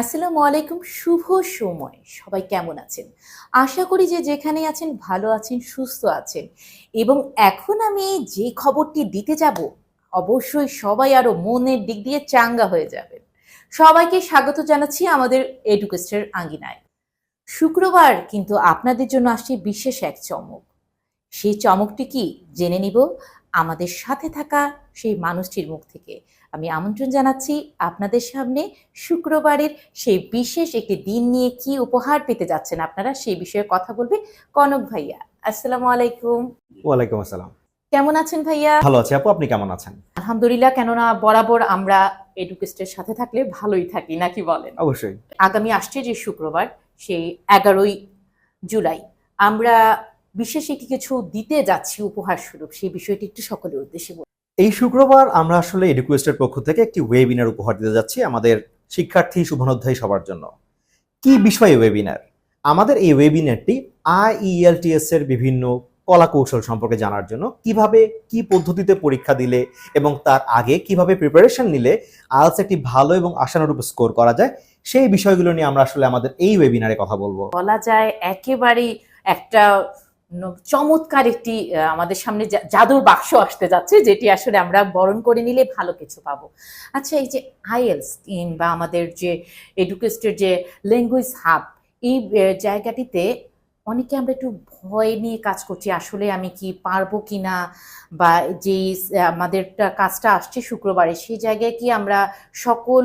আসসালামু আলাইকুম, শুভ সময়। সবাই কেমন আছেন? আশা করি যে যেখানে আছেন, ভালো আছেন, সুস্থ আছেন। এবং এখন আমি যে খবরটি দিতে যাব, অবশ্যই সবাই আরও মনের দিক দিয়ে চাঙ্গা হয়ে যাবেন। সবাইকে স্বাগত জানাচ্ছি আমাদের এডুকেস্টের আঙ্গিনায়। শুক্রবার কিন্তু আপনাদের জন্য আসছে বিশেষ এক চমক। সেই চমকটি কি, জেনে নিব। আমাদের সাথে থাকা সেই মানুষটির মুখ থেকে। আমি আমন্ত্রণ জানাচ্ছি আপনাদের সামনে শুক্রবারের সেই বিশেষ একটি দিন নিয়ে কি উপহার পেতে যাচ্ছেন আপনারা সেই বিষয়ে কথা বলবে কনক ভাইয়া। আসসালামু আলাইকুম। ওয়ালাইকুম আসসালাম। কেমন আছেন ভাইয়া? ভালো আছি। আপু আপনি কেমন আছেন? আলহামদুলিল্লাহ কেননা বরাবর আমরা এডুকেস্টের সাথে থাকলে ভালোই থাকি নাকি বলেন? অবশ্যই। আগামী আসছে যে শুক্রবার সেই এগারোই জুলাই আমরা বিশেষ একটি কিছু দিতে যাচ্ছি উপহার স্বরূপ সেই বিষয়টি একটু সকলের উদ্দেশ্যে। এই শুক্রবার আমরা আসলে এডুকুয়েস্টের পক্ষ থেকে একটি ওয়েবিনার উপহার দিতে যাচ্ছি আমাদের শিক্ষার্থী শুভানুধ্যায়ী সবার জন্য। কি বিষয়ে ওয়েবিনার আমাদের এই ওয়েবিনারটি আইইএলটিএস এর বিভিন্ন কলা কৌশল সম্পর্কে জানার জন্য কীভাবে, কি পদ্ধতিতে পরীক্ষা দিলে এবং তার আগে কীভাবে প্রিপারেশন নিলে আলস একটি ভালো এবং আশানুরূপ স্কোর করা যায়, সেই বিষয়গুলো নিয়ে আমরা আসলে আমাদের এই ওয়েবিনারে কথা বলব। বলা যায় একেবারেই একটা চমৎকার একটি আমাদের সামনে জাদুর বাক্স আসতে যাচ্ছে, যেটি আসলে আমরা বরণ করে নিলে ভালো কিছু পাবো। আচ্ছা এই যে আইএলস বা আমাদের যে এডুকেস্টের যে ল্যাঙ্গুয়েজ হাব, এই জায়গাটিতে অনেকে আমরা একটু ভয় নিয়ে কাজ করছি আসলে আমি কি পারব কি না বা যেই আমাদের কাজটা আসছে শুক্রবারে সেই জায়গায় কি আমরা সকল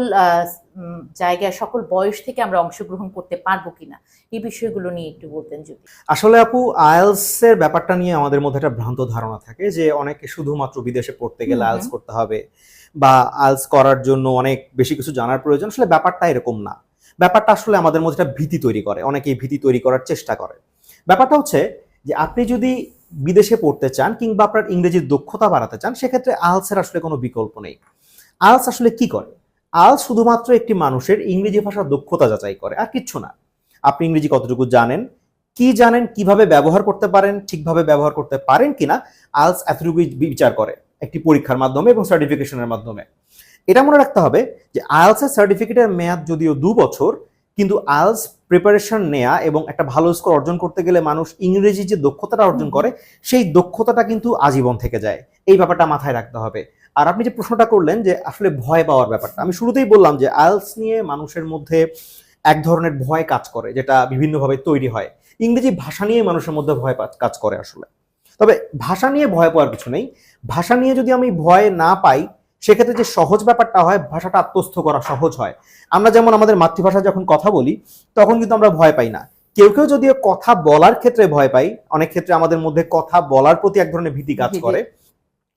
জায়গায় সকল বয়স থেকে আমরা অংশগ্রহণ করতে পারব কিনা? এই বিষয়গুলো নিয়ে একটু বলতেন যদি। আসলে আপু আয়েলস এর ব্যাপারটা নিয়ে আমাদের মধ্যে একটা ভ্রান্ত ধারণা থাকে যে অনেকে শুধুমাত্র বিদেশে পড়তে গেলে। আয়েলস করতে হবে বা আয়েলস করার জন্য অনেক বেশি কিছু জানার প্রয়োজন। আসলে ব্যাপারটা এরকম না। ব্যাপারটা আসলে আমাদের মধ্যে একটা ভীতি তৈরি করে। অনেকে ভীতি তৈরি করার চেষ্টা করে। ব্যাপারটা হচ্ছে যে আপনি যদি বিদেশে পড়তে চান কিংবা আপনার ইংরেজির দক্ষতা বাড়াতে চান, সেক্ষেত্রে আলসের আসলে কোনো বিকল্প নেই। আলস আসলে কি করে? আলস শুধুমাত্র একটি মানুষের ইংরেজি ভাষার দক্ষতা যাচাই করে, আর কিচ্ছু না। আপনি ইংরেজি কতটুকু জানেন, কি জানেন, কীভাবে ব্যবহার করতে পারেন, ঠিকভাবে ব্যবহার করতে পারেন কিনা, আলস এতটুকু বিচার করে একটি পরীক্ষার মাধ্যমে এবং সার্টিফিকেশনের মাধ্যমে। এটা মনে রাখতে হবে যে আইএলস এর সার্টিফিকেটের মেয়াদ যদিও দু বছর কিন্তু আইএলস প্রিপারেশন নেয়া এবং একটা ভালো স্কোর অর্জন করতে গেলে মানুষ ইংরেজি যে দক্ষতাটা অর্জন করে, সেই দক্ষতাটা কিন্তু আজীবন থেকে যায়। এই ব্যাপারটা মাথায় রাখতে হবে। আর আপনি যে প্রশ্নটা করলেন যে আসলে ভয় পাওয়ার ব্যাপারটা, আমি শুরুতেই বললাম যে আইএলস নিয়ে মানুষের মধ্যে এক ধরনের ভয় কাজ করে, যেটা বিভিন্নভাবে তৈরি হয়। ইংরেজি ভাষা নিয়ে মানুষের মধ্যে ভয় কাজ করে আসলে। তবে ভাষা নিয়ে ভয় পাওয়ার কিছু নেই। ভাষা নিয়ে যদি আমি ভয় না পাই সেক্ষেত্রে যে সহজ ব্যাপারটা হয় ভাষাটা আত্মস্থ করা সহজ হয়। আমরা যেমন আমাদের মাতৃভাষা যখন কথা বলি তখন কিন্তু আমরা ভয় পাই না। কেউ কেউ যদিও কথা বলার ক্ষেত্রে ভয় পাই অনেক ক্ষেত্রে আমাদের মধ্যে কথা বলার প্রতি এক ধরনের ভীতি কাজ করে।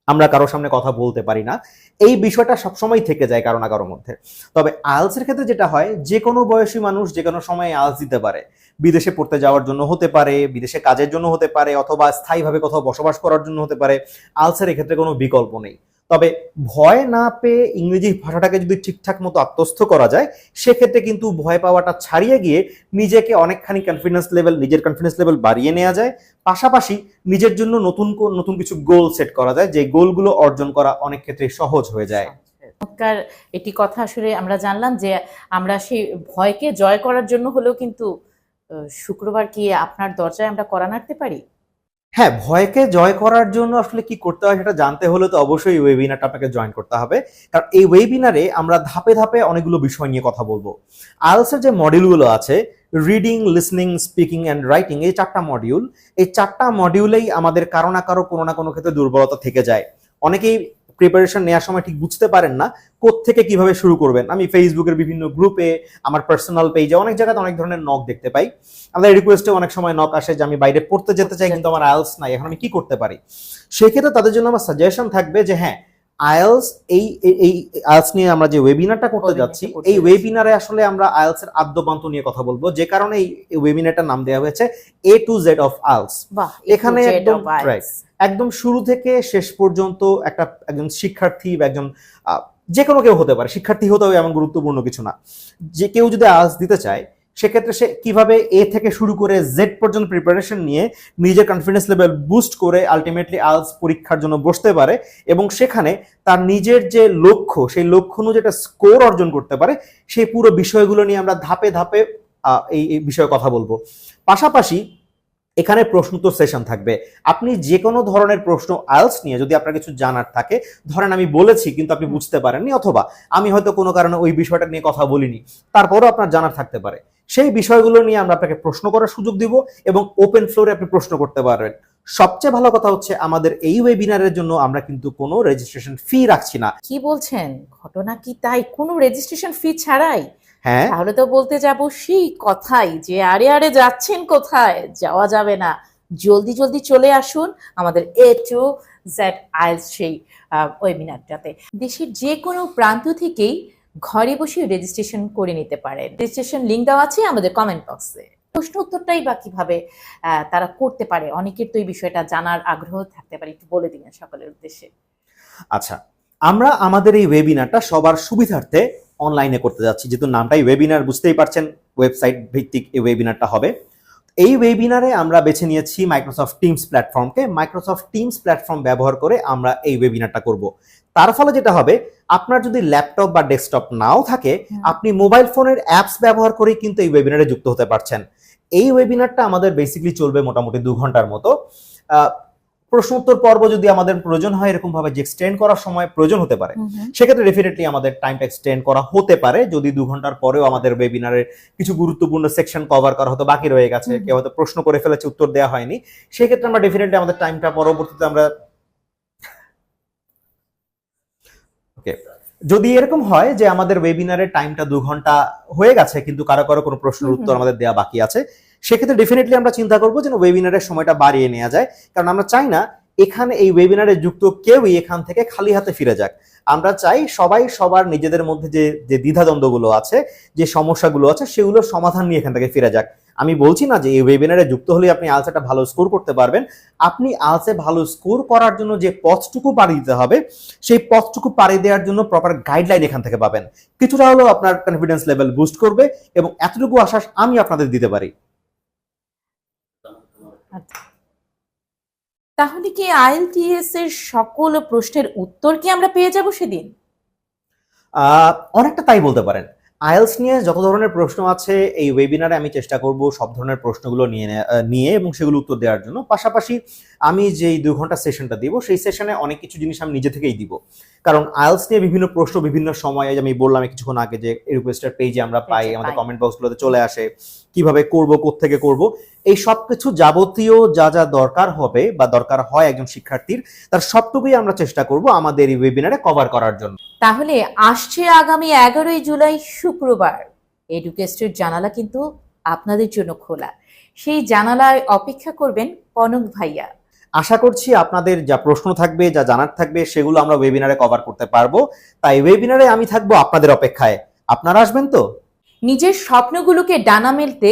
আমরা কারোর সামনে কথা বলতে পারি না। এই বিষয়টা সবসময় থেকে যায় কারও না কারোর মধ্যে। তবে আলসের ক্ষেত্রে যেটা হয় যে কোনো বয়সী মানুষ যে কোনো সময় আলস দিতে পারে। বিদেশে পড়তে যাওয়ার জন্য হতে পারে বিদেশে কাজের জন্য হতে পারে অথবা স্থায়ীভাবে কোথাও বসবাস করার জন্য হতে পারে। আলসের এক্ষেত্রে কোনো বিকল্প নেই। তবে ভয় না পেয়ে ইংরেজি ভাষাটাকে যদি ঠিকঠাক মতো আত্মস্থ করা যায়, সেক্ষেত্রে কিন্তু ভয় পাওয়াটা ছাড়িয়ে গিয়ে নিজেকে অনেকখানি কনফিডেন্স লেভেল নিজের কনফিডেন্স লেভেল বাড়িয়ে নেওয়া যায়। পাশাপাশি নিজের জন্য নতুন নতুন কিছু গোল সেট করা যায়, যে গোলগুলো অর্জন করা অনেক ক্ষেত্রে সহজ হয়ে যায়। চমৎকার এটি কথা আসলে আমরা জানলাম যে আমরা সেই ভয়কে জয় করার জন্য হলেও কিন্তু শুক্রবার কি আপনার দরজায় আমরা করা নাড়তে পারি? হ্যাঁ ভয়কে জয় করার জন্য আসলে কি করতে হয় সেটা জানতে হলে তো অবশ্যই ওয়েবিনারটা আপনাকে জয়েন করতে হবে। কারণ এই ওয়েবিনারে আমরা ধাপে ধাপে অনেকগুলো বিষয় নিয়ে কথা বলব। আলসের যে মডিউলগুলো আছে reading listening speaking and writing এই চারটা মডিউল এই চারটা মডিউলেই আমাদের কারও না কারও কোনো না কোনো ক্ষেত্রে দুর্বলতা থেকে যায়। অনেকেই প্রিপারেশন নেওয়ার সময় ঠিক বুঝতে পারেন না থেকে কীভাবে শুরু করবেন? আমি ফেসবুকের বিভিন্ন গ্রুপে আমার পার্সোনাল পেজে অনেক জায়গাতে অনেক ধরনের নক দেখতে পাই। আমাদের রিকোয়েস্টে অনেক সময় নক আসে যে আমি বাইরে পড়তে যেতে চাই কিন্তু আমার আইএলস নাই এখন আমি কি করতে পারি? সেক্ষেত্রে তাদের জন্য আমার সাজেশন থাকবে যে হ্যাঁ আইএলস এই এই- আইএলস নিয়ে আমরা যে ওয়েবিনারটা করতে যাচ্ছি এই ওয়েবিনারে আসলে আমরা আইএলস এর আদ্যপান্ত নিয়ে কথা বলব। যে কারণে এই ওয়েবিনারটার নাম দেওয়া হয়েছে এ টু জেড অফ বাহ এখানে একদম। একদম শুরু থেকে শেষ পর্যন্ত একটা একজন শিক্ষার্থী বা একজন যে কোনো কেউ হতে পারে শিক্ষার্থী হতে হবে এমন গুরুত্বপূর্ণ কিছু না। যে কেউ যদি আজ দিতে চায় সেক্ষেত্রে সে কীভাবে এ থেকে শুরু করে জেড পর্যন্ত প্রিপারেশন নিয়ে নিজের কনফিডেন্স লেভেল বুস্ট করে আলটিমেটলি আলস পরীক্ষার জন্য বসতে পারে এবং সেখানে তার নিজের যে লক্ষ্য, সেই লক্ষ্য অনুযায়ী একটা স্কোর অর্জন করতে পারে, সেই পুরো বিষয়গুলো নিয়ে আমরা ধাপে ধাপে এই বিষয়ে কথা বলব। পাশাপাশি এখানে প্রশ্নোত্তর সেশন থাকবে। আপনি যে কোনো ধরনের প্রশ্ন আইলস নিয়ে যদি আপনার কিছু জানার থাকে, ধরেন আমি বলেছি কিন্তু আপনি বুঝতে পারেননি অথবা আমি হয়তো কোনো কারণে ওই বিষয়টা নিয়ে কথা বলিনি, তারপরও আপনার জানার থাকতে পারে। সেই বিষয়গুলো নিয়ে আমরা আপনাকে প্রশ্ন করার সুযোগ দিব এবং ওপেন ফ্লোরে আপনি প্রশ্ন করতে পারবেন। সবচেয়ে ভালো কথা হচ্ছে আমাদের এই ওয়েবিনারের জন্য আমরা কিন্তু কোনো রেজিস্ট্রেশন ফি রাখছি না। কি বলছেন? ঘটনা কি তাই? কোনো রেজিস্ট্রেশন ফি ছাড়াই? হ্যাঁ। তাহলে তো বলতে যাব সেই কথাই যে আরে আরে যাচ্ছেন কোথায়? যাওয়া যাবে না। জলদি জলদি চলে আসুন আমাদের এ টু জেড আইলস সেই ওয়েবিনারটাতে দেশের যে কোনো প্রান্ত থেকেই ঘরে বসে রেজিস্ট্রেশন করে নিতে পারেন। রেজিস্ট্রেশন লিঙ্ক দেওয়া আছে আমাদের কমেন্ট বক্সে প্রশ্ন উত্তরটাই বা কীভাবে তারা করতে পারে, অনেকের তো এই বিষয়টা জানার আগ্রহ থাকতে পারে, একটু বলে দিন সকলের উদ্দেশ্যে। আচ্ছা আমরা আমাদের এই ওয়েবিনারটা সবার সুবিধার্থে অনলাইনে করতে যাচ্ছি। যেহেতু নামটাই ওয়েবিনার বুঝতেই পারছেন ওয়েবসাইট ভিত্তিক এই ওয়েবিনারটা হবে। এই ওয়েবিনারে আমরা বেছে নিয়েছি মাইক্রোসফট টিমস প্ল্যাটফর্মকে মাইক্রোসফট টিমস প্ল্যাটফর্ম ব্যবহার করে আমরা এই ওয়েবিনারটা করব। তার ফলে যেটা হবে আপনার যদি ল্যাপটপ বা ডেস্কটপ নাও থাকে আপনি মোবাইল ফোনের অ্যাপস ব্যবহার করেই কিন্তু এই ওয়েবিনারে যুক্ত হতে পারছেন। এই ওয়েবিনারটা আমাদের বেসিক্যালি চলবে মোটামুটি দু ঘণ্টার মতো। প্রশ্ন উত্তর পর্ব যদি আমাদের প্রয়োজন হয় এরকম ভাবে যে এক্সটেন্ড করার সময় প্রয়োজন হতে পারে সেক্ষেত্রে ডেফিনেটলি আমাদের টাইমটা এক্সটেন্ড করা হতে পারে। যদি দু ঘণ্টার পরেও আমাদের ওয়েবিনারের কিছু গুরুত্বপূর্ণ সেকশন কভার করা হতো বাকি রয়ে গেছে। কেউ হয়তো প্রশ্ন করে ফেলেছে উত্তর দেওয়া হয়নি সেক্ষেত্রে আমরা ডেফিনেটলি আমাদের টাইমটা পরবর্তীতে আমরা ওকে যদি এরকম হয় যে আমাদের ওয়েবিনারের টাইমটা দু ঘণ্টা হয়ে গেছে কিন্তু কারও কারও কোনো প্রশ্নের উত্তর আমাদের দেওয়া বাকি আছে সেক্ষেত্রে ডেফিনেটলি আমরা চিন্তা করব যেন ওয়েবিনারের সময়টা বাড়িয়ে নেওয়া যায়। কারণ আমরা চাই না এখানে এই ওয়েবিনারে যুক্ত কেউই এখান থেকে খালি হাতে ফিরে যাক। আমরা চাই সবাই সবার নিজেদের মধ্যে যে যে দ্বিধাদ্বন্দ্বগুলো আছে, যে সমস্যাগুলো আছে, সেগুলোর সমাধান নিয়ে এখান থেকে ফিরে যাক। আমি বলছি না যে এই ওয়েবিনারে যুক্ত হলে আপনি আলসে একটা ভালো স্কোর করতে পারবেন। আপনি আলসে ভালো স্কোর করার জন্য যে পথটুকু পাড়ি দিতে হবে, সেই পথটুকু পাড়ি দেওয়ার জন্য প্রপার গাইডলাইন এখান থেকে পাবেন। কিছুটা হলেও আপনার কনফিডেন্স লেভেল বুস্ট করবে এবং এতটুকু আশ্বাস আমি আপনাদের দিতে পারি। তাহলে কি আইএলটিএস এর সকল প্রশ্নের উত্তর কি আমরা পেয়ে যাব সেদিন? অনেকটা তাই বলতে পারেন। আইএলস নিয়ে যত ধরনের প্রশ্ন আছে এই ওয়েবিনারে আমি চেষ্টা করব সব ধরনের প্রশ্নগুলো নিয়ে নিয়ে এবং সেগুলো উত্তর দেওয়ার জন্য। পাশাপাশি আমি যেই দু ঘণ্টা সেশনটা দিব সেই সেশনে অনেক কিছু জিনিস আমি নিজে থেকেই দিব। কারণ আইএলস নিয়ে বিভিন্ন প্রশ্ন বিভিন্ন সময়ে আমি বললাম কিছুক্ষণ আগে যে রিকোয়েস্টের পেজে আমরা পাই আমাদের কমেন্ট বক্সগুলোতে চলে আসে। কীভাবে করব থেকে করব এই সব কিছু যাবতীয় যা যা দরকার হবে বা দরকার হয় একজন শিক্ষার্থীর তার সবটুকুই আমরা চেষ্টা করব আমাদের এই ওয়েবিনারে কভার করার জন্য। তাহলে আসছে আগামী এগারোই জুলাই শুক্রবার। এডুকেস্টের জানালা কিন্তু আপনাদের জন্য খোলা। সেই জানালায় অপেক্ষা করবেন কনক ভাইয়া। আশা করছি আপনাদের যা প্রশ্ন থাকবে যা জানার থাকবে সেগুলো আমরা ওয়েবিনারে কভার করতে পারব। তাই ওয়েবিনারে আমি থাকব আপনাদের অপেক্ষায়। আপনারা আসবেন তো? নিজের স্বপ্নগুলোকে ডানা মেলতে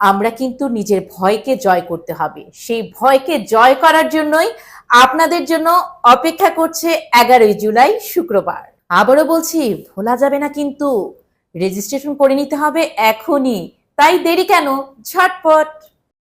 আমরা কিন্তু নিজের ভয়কে জয় করতে হবে। সেই ভয়কে জয় করার জন্যই আপনাদের জন্য অপেক্ষা করছে এগারোই জুলাই শুক্রবার। আবারও বলছি, ভোলা যাবে না কিন্তু। রেজিস্ট্রেশন করে নিতে হবে এখনই। তাই দেরি কেন? ঝটপট।